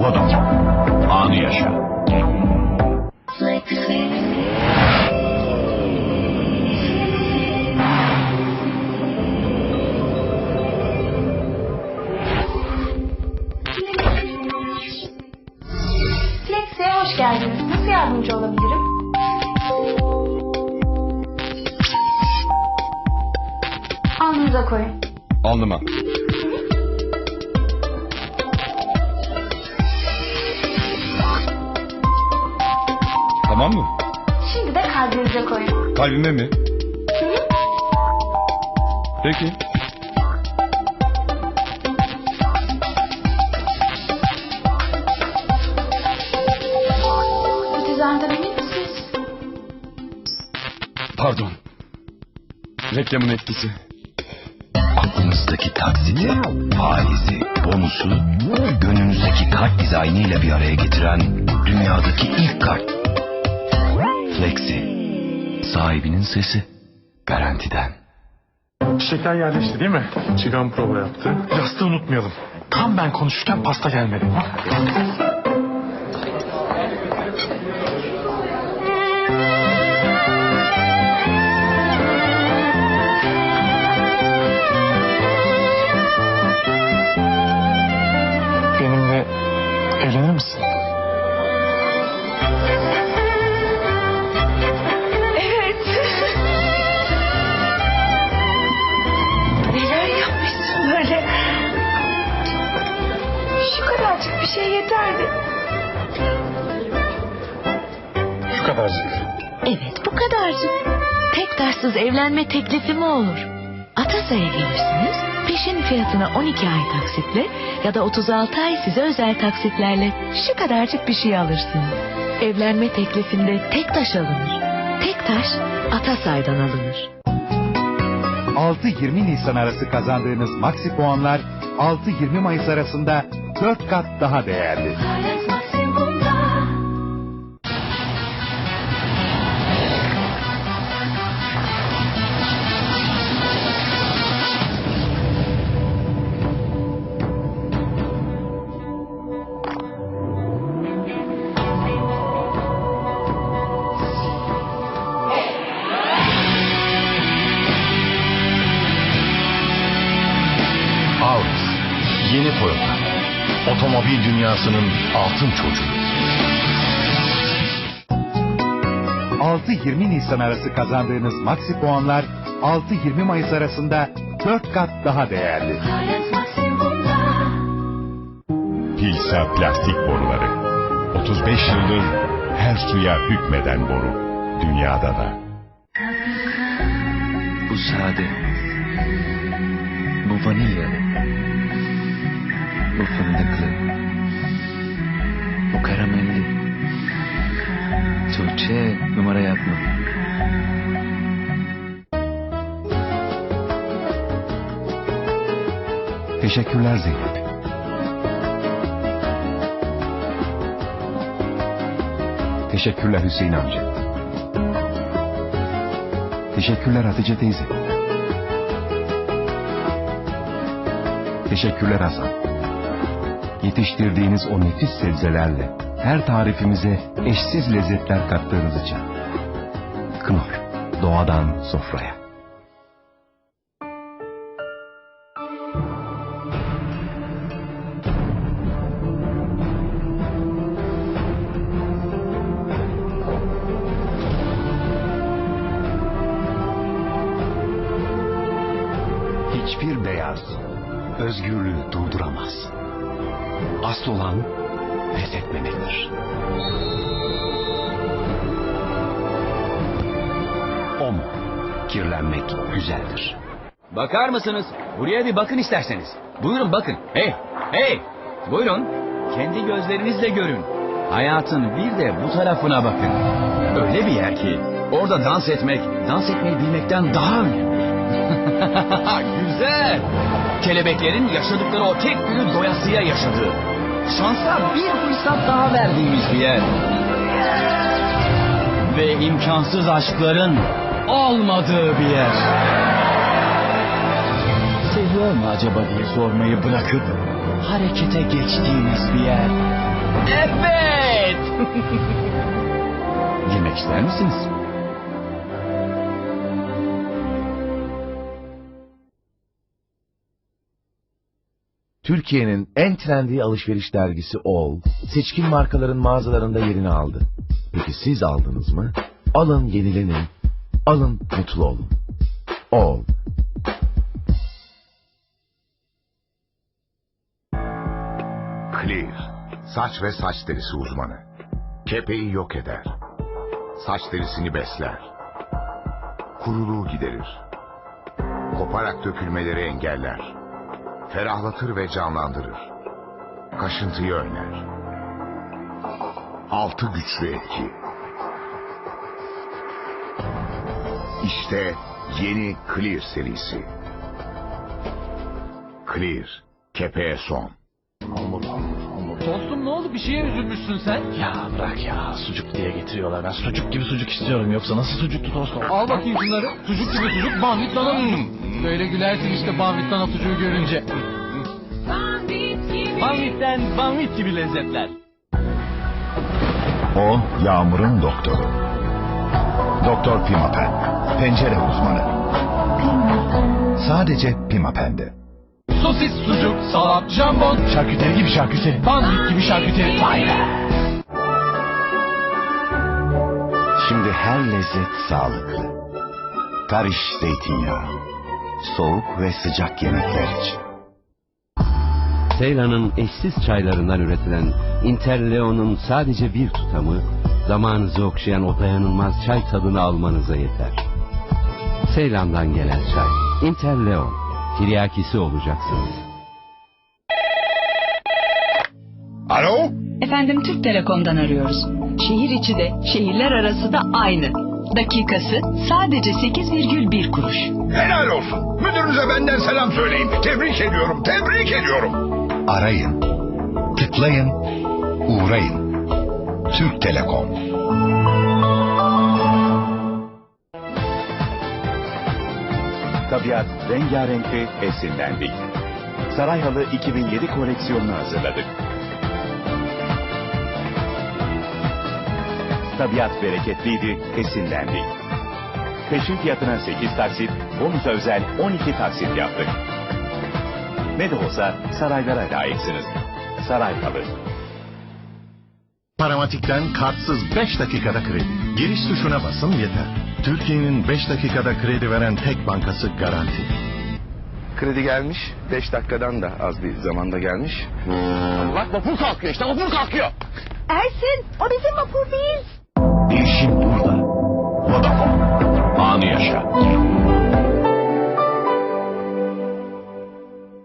Vodafone. Anı yaşa. Flex'e hoş geldiniz. Nasıl yardımcı olabilirim? Alnınıza koyun. Alnıma. Tamam mı? Şimdi de kalbinize koyun. Kalbime mi? Hı hı. Peki. Ötezenden emin misiniz? Pardon. Reklamın etkisi. Aklınızdaki taksiti, faizi, bonusu, gönlünüzdeki kart dizaynıyla bir araya getiren dünyadaki ilk kart. Flexi. Sahibinin sesi. Garantiden. Şeker yerleşti değil mi? Çigan prova yaptı. Yastığı unutmayalım. Tam ben konuşurken pasta gelmedi. Benimle evlenir misin? Kadarcık bir şey yeterdi. Şu kadarcık. Evet bu kadarcık. Tek taşsız evlenme teklifi mi olur? Atasa'ya gelirsiniz. Peşin fiyatına 12 ay taksitle ya da 36 ay size özel taksitlerle şu kadarcık bir şey alırsınız. Evlenme teklifinde tek taş alınır. Tek taş Atasay'dan alınır. 6-20 Nisan arası kazandığınız maksi puanlar 6-20 Mayıs arasında 4 kat daha değerli. Otomobil dünyasının altın çocuğu. 6-20 Nisan arası kazandığınız maksi puanlar 6-20 Mayıs arasında 4 kat daha değerli. Pilsa plastik boruları. 35 yıldır her suya hükmeden boru. Dünyada da. Bu sade. Bu vanilyalı. Bu fındıklı. Bu karamelli. Tuğçe numara yapma. Teşekkürler Zeynep. Teşekkürler Hüseyin amca. Teşekkürler Hatice teyze. Teşekkürler Hasan. Yetiştirdiğiniz o nefis sebzelerle her tarifimize eşsiz lezzetler kattığınız için. Knorr, doğadan sofraya. Hiçbir beyaz özgürlüğü durduramaz. Asıl olan pes etmemektir. O mu? Kirlenmek güzeldir. Bakar mısınız? Buraya bir bakın isterseniz. Buyurun bakın. Hey, hey. Buyurun. Kendi gözlerinizle görün. Hayatın bir de bu tarafına bakın. Öyle bir yer ki orada dans etmek, dans etmeyi bilmekten daha önemli. Güzel. Kelebeklerin yaşadıkları o tek günü doyasıya yaşadığı. Şansa bir fırsat daha verdiğimiz bir yer. Ve imkansız aşkların olmadığı bir yer. Gidiyor mu acaba diye sormayı bırakıp harekete geçtiğiniz bir yer. Evet! Girmek ister misiniz? Türkiye'nin en trendi alışveriş dergisi All, seçkin markaların mağazalarında yerini aldı. Peki siz aldınız mı? Alın yenilenin, alın mutlu olun. All. Clear. Saç ve saç derisi uzmanı. Kepeği yok eder. Saç derisini besler. Kuruluğu giderir. Koparak dökülmeleri engeller. Ferahlatır ve canlandırır. Kaşıntıyı önler. Altı güçlü etki. İşte yeni Clear serisi. Clear. Kepeğe son. Dostum ne oldu? Bir şeye üzülmüşsün sen. Ya bırak ya sucuk diye getiriyorlar. Ben sucuk gibi sucuk istiyorum yoksa nasıl sucuklu tost olur? Al bakayım şunları. Sucuk gibi sucuk, banvit dana. Böyle gülersin işte banvit dana sucuğu görünce. Banvit'ten banvit gibi lezzetler. O yağmurun doktoru. Doktor Pimapen. Pencere uzmanı. Sadece Pimapen'de. Sosis, sucuk, salam, jambon, Şarküteri gibi şarküteri. banvit gibi şarküteri. Vay be. Şimdi her lezzet sağlıklı. Kariş zeytinyağı. Soğuk ve sıcak yemekler için. Seylan'ın eşsiz çaylarından üretilen Interleon'un sadece bir tutamı, zamanınızı okşayan o dayanılmaz çay tadını almanıza yeter. Seylan'dan gelen çay. Interleon. Tiryakisi olacaksınız. Alo? Efendim Türk Telekom'dan arıyoruz. Şehir içi de şehirler arası da aynı. Dakikası sadece 8,1 kuruş. Helal olsun. Müdürünüze benden selam söyleyin. Tebrik ediyorum, tebrik ediyorum. Arayın, tıklayın, uğrayın. Türk Telekom. Tabiat rengarenk ve esinlendik. Sarayhalı 2007 koleksiyonunu hazırladık. Tabiat bereketliydi, esinlendik. Peşin fiyatına 8 taksit, bonusa özel 12 taksit yaptık. Ne de olsa saraylara layıksınız. Sarayhalı. Paramatik'ten kartsız 5 dakikada kredi. Giriş tuşuna basın yeter. Türkiye'nin 5 dakikada kredi veren tek bankası Garanti. Kredi gelmiş, 5 dakikadan da az bir zamanda gelmiş. Bak vapur kalkıyor işte vapur kalkıyor. Ersin, o bizim vapur değil. Değişim burada. Vodafone. Anı yaşa.